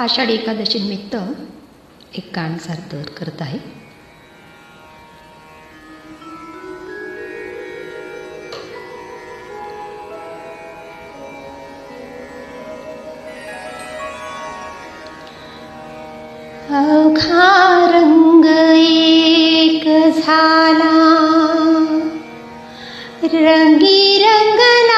आषाढी एकादशीनिमित्त एक गाणं सादर करत आहे. अवघा रंग एक झाला. रंगी रंगन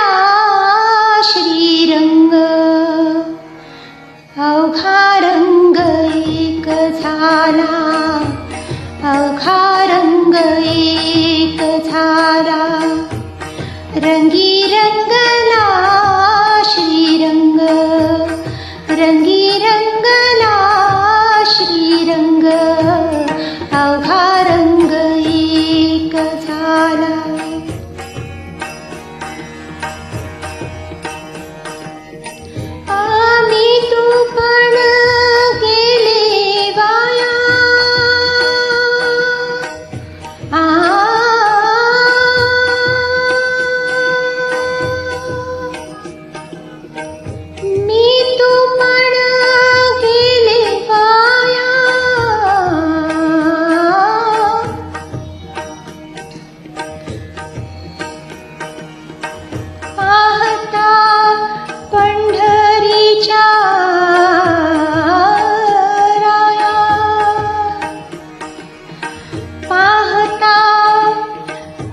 विचाराया पाहता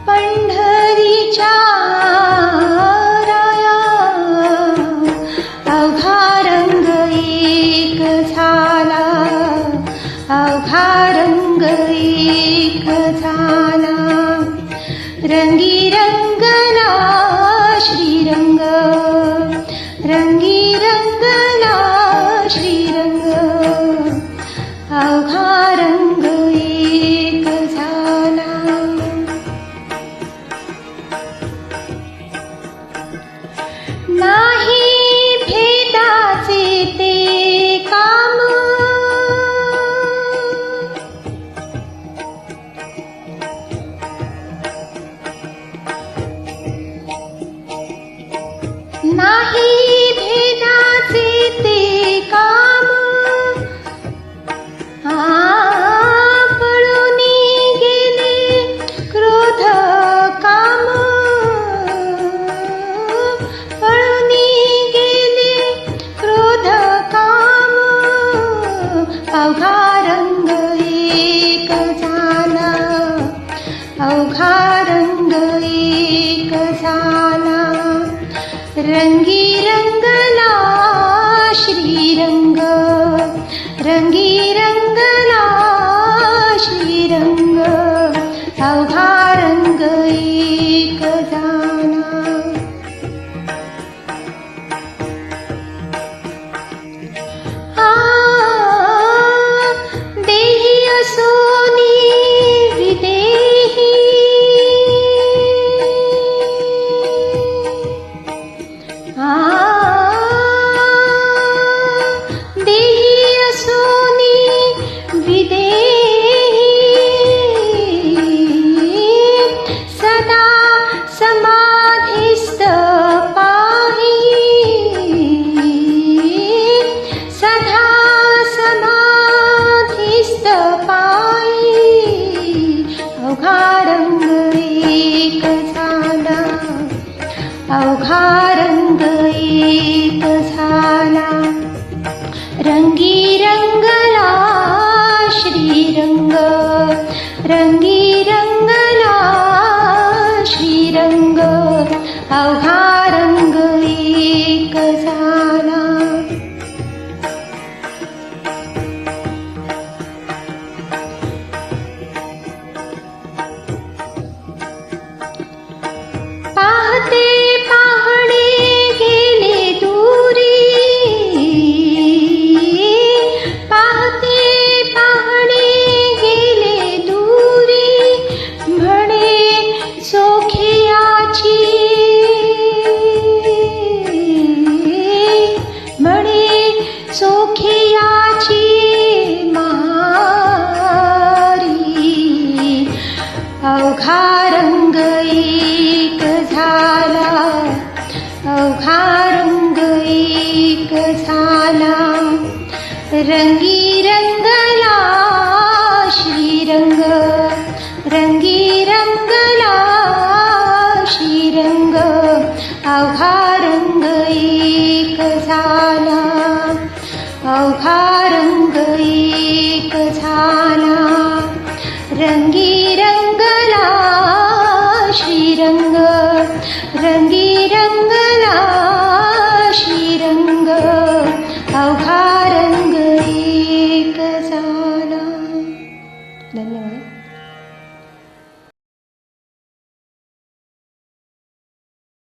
पंढरीच्या राया अवघा रंग झाला अवघा रंग झाला। रंगी अवघा रंग एक झाला रंगी रंगला श्रीरंग. रंगी रंग अवघा रंग एक झाला रंगी रंगला श्रीरंग रंगी